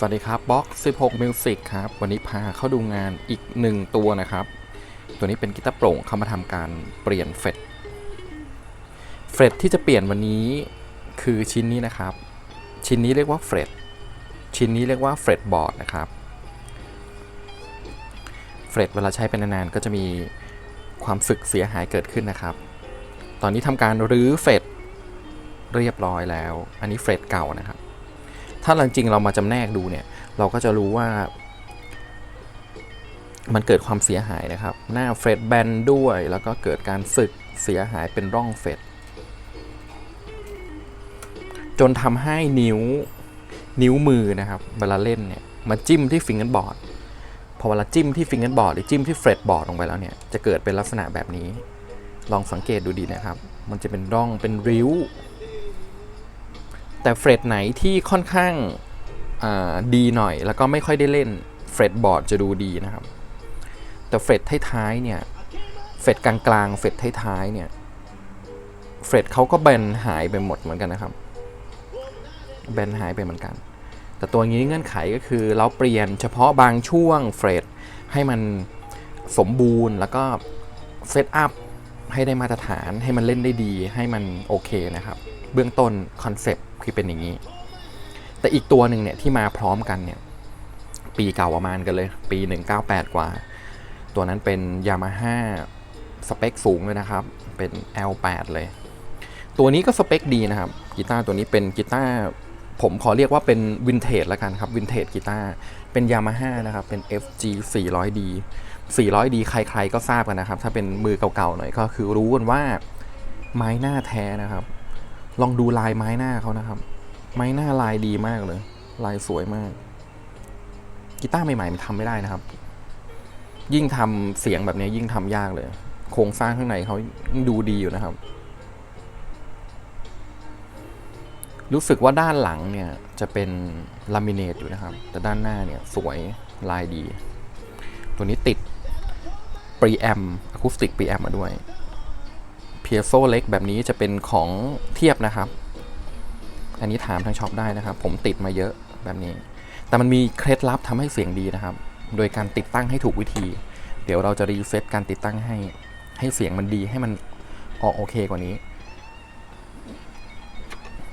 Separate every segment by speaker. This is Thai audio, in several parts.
Speaker 1: สวัสดีครับบ็อก16 Music ครับ วันนี้พาเข้าดูงานอีกหนึ่งตัวนะครับ ตัวนี้เป็นกีตาร์โปร่งเข้ามาทำการเปลี่ยนเฟรตเฟรตที่จะเปลี่ยนวันนี้คือชิ้นนี้นะครับ ชิ้นนี้เรียกว่าเฟรตชิ้นนี้เรียกว่าเฟรตบอร์ดนะครับเฟรตเวลาใช้เป็นนานๆก็จะมีความสึกเสียหายเกิดขึ้นนะครับ ตอนนี้ทำการรื้อเฟรตเรียบร้อยแล้ว อันนี้เฟรตเก่านะครับ ถ้าจริงเรามาจำแนกดูเนี่ย เราก็จะรู้ว่า มันเกิดความเสียหายนะครับ หน้าเฟรดแบนด้วย แล้วก็เกิดการสึกเสียหายเป็นร่องเฟรดจนทำให้นิ้วนิ้วมือนะครับเวลาเล่นเนี่ยมาจิ้มที่ฟิงเกอร์บอร์ดพอเวลาจิ้มที่ฟิงเกอร์บอร์ดหรือจิ้มที่เฟรดบอร์ดลงไปแล้วเนี่ยจะเกิดเป็นลักษณะแบบนี้ ลองสังเกตดูดีนะครับ มันจะเป็นร่องเป็นริ้ว แต่เฟรดไหนที่ค่อนข้างดีหน่อย แล้วก็ไม่ค่อยได้เล่นเฟรดบอร์ดจะดูดีนะครับ แต่เฟรดท้ายๆเนี่ยเฟรดกลางๆเฟรดท้ายๆเนี่ยเฟรดเขาก็แบนหายไปหมดเหมือนกันนะครับแบนหายไปเหมือนกัน แต่ตัวนี้เงื่อนไขก็คือเราเปลี่ยนเฉพาะบางช่วงเฟรดให้มันสมบูรณ์แล้วก็เซตอัพ ให้ได้มาตรฐานให้มันเล่นได้ดีให้มันโอเคนะครับ เบื้องต้นคอนเซปต์คือเป็นอย่างนี้ แต่อีกตัวหนึ่งเนี่ยที่มาพร้อมกันเนี่ยปีเก่าประมาณกันเลย ปี 198 กว่า ตัวนั้นเป็น Yamaha สเปคสูงเลยนะครับ เป็น L8 เลย ตัวนี้ก็สเปคดีนะครับกีตาร์ตัวนี้เป็นกีตาร์ ผมขอเรียกว่าเป็นวินเทจแล้วกันครับวินเทจกีตาร์เป็น Yamaha นะครับ เป็น FG 400D 400D ใครๆก็ทราบกันนะครับ ถ้าเป็นมือเก่าๆหน่อยก็คือรู้กันว่าไม้หน้าแท้นะครับ ลองดูลายไม้หน้าเขานะครับ ไม้หน้าลายดีมากเลย ลายสวยมาก กีตาร์ใหม่ๆมันทำไม่ได้นะครับ ยิ่งทำเสียงแบบนี้ยิ่งทำยากเลย โครงสร้างข้างในเขาดูดีอยู่นะครับ รู้สึกว่าด้านหลังเนี่ยจะเป็นลามิเนตอยู่นะครับ แต่ด้านหน้าเนี่ยสวยลายดี ตัวนี้ติดปรีแอมอะคูสติกปรีแอมมาด้วยเพียโซเล็กแบบนี้จะเป็นของเทียบนะครับ อันนี้ถามทางช็อปได้นะครับ ผมติดมาเยอะแบบนี้ แต่มันมีเคล็ดลับทำให้เสียงดีนะครับ โดยการติดตั้งให้ถูกวิธี เดี๋ยวเราจะรีเซ็ตการติดตั้งให้ ให้เสียงมันดีให้มันออกโอเคกว่านี้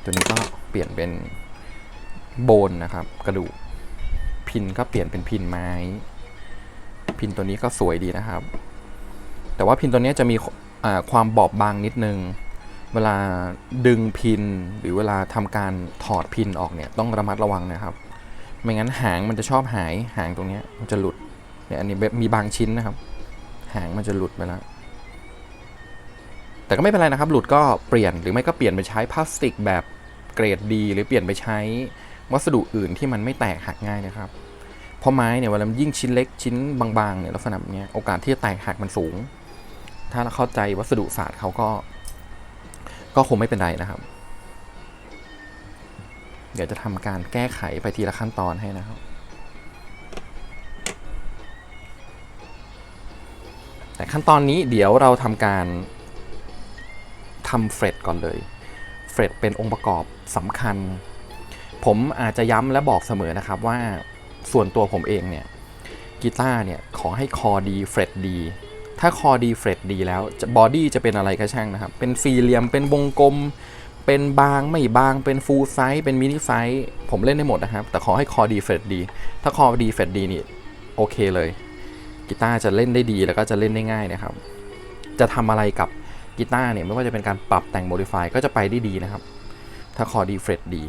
Speaker 1: ตัวนี้ก็เปลี่ยนเป็นโบนนะครับ กระดูกพินก็เปลี่ยนเป็นพินไม้ พินตัวนี้ก็สวยดีนะครับ แต่ว่าพินตัวนี้จะมีความบอบบางนิดนึง เวลาดึงพินหรือเวลาทำการถอดพินออกเนี่ยต้องระมัดระวังนะครับ ไม่งั้นหางมันจะชอบหายหางตรงนี้มันจะหลุดเนี่ยอันนี้มีบางชิ้นนะครับ หางมันจะหลุดไปแล้วแต่ก็ไม่เป็นไรนะครับ หลุดก็เปลี่ยนหรือไม่ก็เปลี่ยนไปใช้พลาสติกแบบ เกรดดี หรือเปลี่ยนไปใช้วัสดุอื่นที่มันไม่แตกหักง่ายนะครับ เพราะไม้เนี่ยเวลายิ่งชิ้นเล็กชิ้นบางๆเนี่ยลักษณะเนี้ยโอกาสที่จะแตกหักมันสูง ถ้าเราเข้าใจวัสดุศาสตร์เขาก็ ก็คงไม่เป็นไรนะครับ เดี๋ยวจะทำการแก้ไขไปทีละขั้นตอนให้นะครับ แต่ขั้นตอนนี้เดี๋ยวเราทำการทำเฟรดก่อนเลย เฟรดเป็นองค์ประกอบสำคัญ ผมอาจจะย้ำและบอกเสมอนะครับว่าส่วนตัวผมเองเนี่ยกีตาร์เนี่ยขอให้คอดีเฟรดดี ถ้าคอดีเฟรดดีแล้วบอดี้จะเป็นอะไรก็ช่างนะครับ เป็นสี่เหลี่ยมเป็นวงกลม เป็นบางไม่บางเป็นฟูลไซส์เป็นมินิไซส์ผมเล่นได้หมดนะครับ แต่ขอให้คอดีเฟรดดี ถ้าคอดีเฟรดดีนี่โอเคเลยกีตาร์จะเล่นได้ดีแล้วก็จะเล่นได้ง่ายนะครับ จะทำอะไรกับ กีตาร์เนี่ยไม่ว่าจะเป็นการปรับแต่งโมดิฟายก็จะไปได้ดีนะครับ ถ้าคอดีเฟรดดี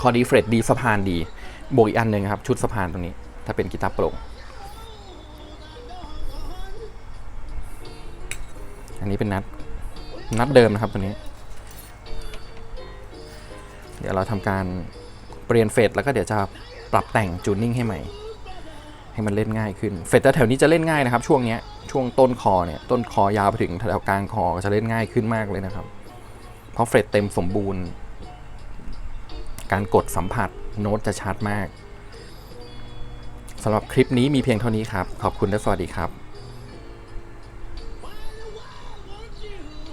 Speaker 1: คอดีเฟรดดีสะพานดี บวกอีกอันหนึ่งครับ ชุดสะพานตรงนี้ ถ้าเป็นกีตาร์โปร่ง อันนี้เป็นนัด นัดเดิมนะครับตัวนี้ เดี๋ยวเราทำการเปลี่ยนเฟสแล้วก็เดี๋ยวจะปรับแต่งจูนนิ่งให้ใหม่ ให้มันเล่นง่ายขึ้น เฟดแถวนี้จะเล่นง่ายนะครับ ช่วงนี้ช่วงต้นคอเนี่ยต้นคอยาวไปถึงแถวกลางคอจะเล่นง่ายขึ้นมากเลยนะครับ เพราะเฟดเต็มสมบูรณ์ การกดสัมผัสโน้ตจะชัดมากสำหรับคลิปนี้มีเพียงเท่านี้ครับ ขอบคุณและสวัสดีครับ